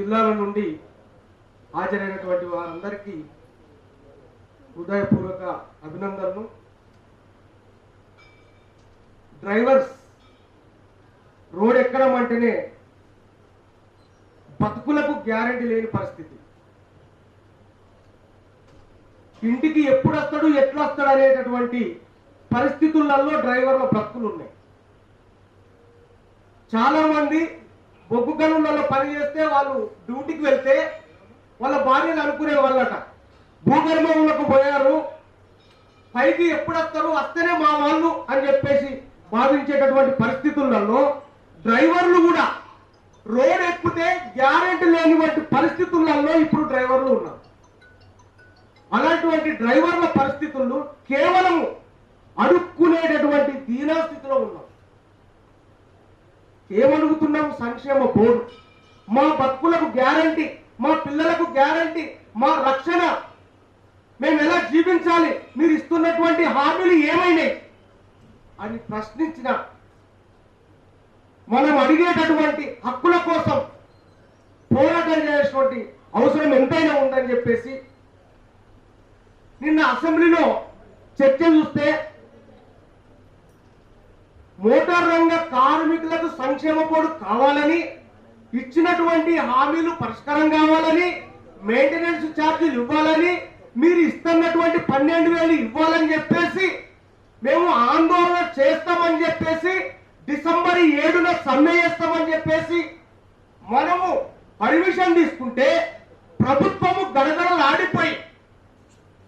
జిల్లాల నుండి హాజరైనటువంటి వారందరికీ హృదయపూర్వక అభినందనలు. డ్రైవర్స్ రోడ్ ఎక్కడం అంటేనే బతుకులకు గ్యారంటీ లేని పరిస్థితి. ఇంటికి ఎప్పుడు వస్తాడు ఎట్లా వస్తాడు అనేటటువంటి పరిస్థితులలో డ్రైవర్ల బ్రతుకులు ఉన్నాయి చాలామంది బొగ్గు గనులలో పని చేస్తే వాళ్ళు డ్యూటీకి వెళ్తే వాళ్ళ భార్యను అనుకునే వాళ్ళట. భూగర్భములకు పోయారు. పైకి ఎప్పుడు వస్తారు వస్తేనే మా వాళ్ళు అని చెప్పేసి భావించేటటువంటి పరిస్థితులలో డ్రైవర్లు కూడా రోడ్ ఎక్కితే గ్యారెంటీ లేనివంటి పరిస్థితులలో ఇప్పుడు డ్రైవర్లు ఉన్నారు. అలాంటివంటి డ్రైవర్ల పరిస్థితులు కేవలం అడుక్కునేటటువంటి దీనా ఏమడుగుతున్నాం సంక్షేమ బోర్డు. మా బతుకులకు గ్యారంటీ మా పిల్లలకు గ్యారంటీ మా రక్షణ. మేము ఎలా జీవించాలి? మీరు ఇస్తున్నటువంటి హామీలు ఏమైనాయి? అని ప్రశ్నించిన మనం అడిగేటటువంటి హక్కుల కోసం పోరాటం చేసేటువంటి అవసరం ఎంతైనా ఉందని చెప్పేసి నిన్న అసెంబ్లీలో చర్చ చూస్తే మోటార్ రంగ కార్మికులకు సంక్షేమ బోర్డు కావాలని ఇచ్చినటువంటి హామీలు పరిష్కారం కావాలని మెయింటెనెన్స్ ఛార్జీలు ఇవ్వాలని మీరు ఇస్తున్నటువంటి పన్నెండు వేలు ఇవ్వాలని చెప్పేసి మేము ఆందోళన చేస్తామని చెప్పేసి డిసెంబర్ ఏడున సమ్మె చేస్తామని చెప్పేసి మనము పర్మిషన్ తీసుకుంటే ప్రభుత్వము గడగడలాడిపోయి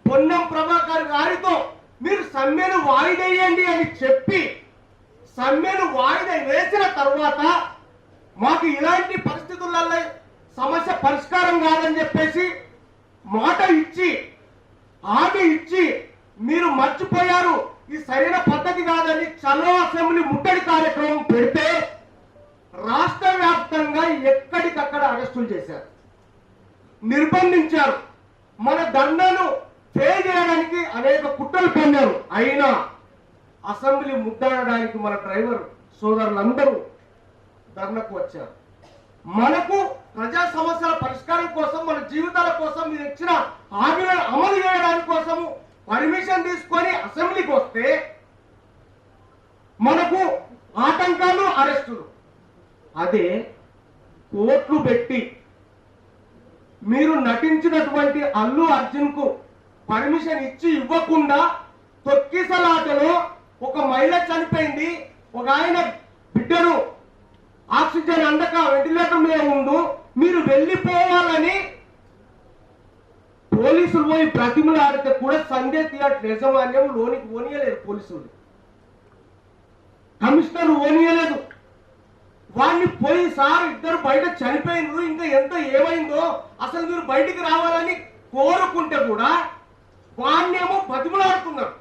పొన్నం ప్రభాకర్ గారితో మీరు సమ్మెను వాయిదేయండి అని చెప్పి సమ్మెను వాయిదా వేసిన తర్వాత మాకు ఇలాంటి పరిస్థితులలో సమస్య పరిష్కారం కాదని చెప్పేసి మాట ఇచ్చి హామీ ఇచ్చి మీరు మర్చిపోయారు. ఇది సరైన పద్ధతి కాదని చలో అసెంబ్లీ ముట్టడి కార్యక్రమం పెడితే రాష్ట్ర వ్యాప్తంగా ఎక్కడికక్కడ అరెస్టులు చేశారు. నిర్బంధించారు. మన దండను పే చేయడానికి అనేక కుట్రలు పొందారు. అయినా అసెంబ్లీ ముద్దాడడానికి మన డ్రైవర్ సోదరులందరూ ధర్నకు వచ్చారు. మనకు ప్రజా సమస్యల పరిష్కారం కోసం మన జీవితాల కోసం మీరు ఇచ్చిన హామీలను అమలు చేయడానికి కోసము పర్మిషన్ తీసుకొని అసెంబ్లీకి వస్తే మనకు ఆటంకాలు అరెస్టులు. అదే కోట్లు పెట్టి మీరు నటించినటువంటి అల్లు అర్జున్కు పర్మిషన్ ఇచ్చి ఇవ్వకుండా తొక్కిసలాటలో ఒక మహిళ చనిపోయింది. ఒక ఆయన బిడ్డను ఆక్సిజన్ అందక వెంటిలేటర్ మీద ఉండు మీరు వెళ్ళిపోవాలని పోలీసులు పోయి ప్రతిమలాడితే కూడా సండే థియేటర్ యజమాన్యం లోనికి ఓనియలేదు పోలీసులు. కమిషనర్ ఓనియలేదు వాడిని పోయి సార్ ఇద్దరు బయట చనిపోయినారు ఇంకా ఎంత ఏమైందో అసలు మీరు బయటికి రావాలని కోరుకుంటే కూడా వాడినేమో బతిమలాడుతున్నారు.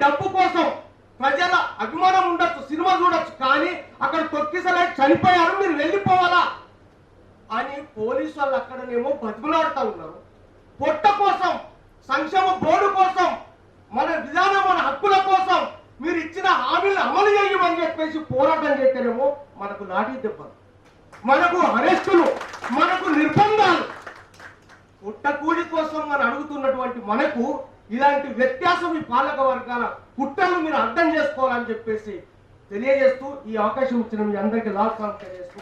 డబ్బు కోసం ప్రజల అభిమానం ఉండొచ్చు సినిమా చూడొచ్చు కానీ అక్కడ తొక్కిసలే చనిపోయారు మీరు వెళ్ళిపోవాలా? అని పోలీసు వాళ్ళు అక్కడనేమో బతుకులాడుతూ ఉన్నారు. పొట్ట కోసం సంక్షేమ బోర్డు కోసం మన విధానం మన హక్కుల కోసం మీరు ఇచ్చిన హామీలు అమలు చేయమని చెప్పేసి పోరాటం చేస్తేనేమో మనకు లాఠీ దెబ్బలు మనకు అరెస్టులు మనకు నిర్బంధాలు. పుట్టకూడి కోసం మనం అడుగుతున్నటువంటి మనకు ఇలాంటి వ్యత్యాసం ఈ పాలక వర్గాల కుట్రలు మీరు అర్థం చేసుకోవాలని చెప్పేసి తెలియజేస్తూ ఈ అవకాశం ఇచ్చిన మీ అందరికీ లాభ తెలియజేస్తూ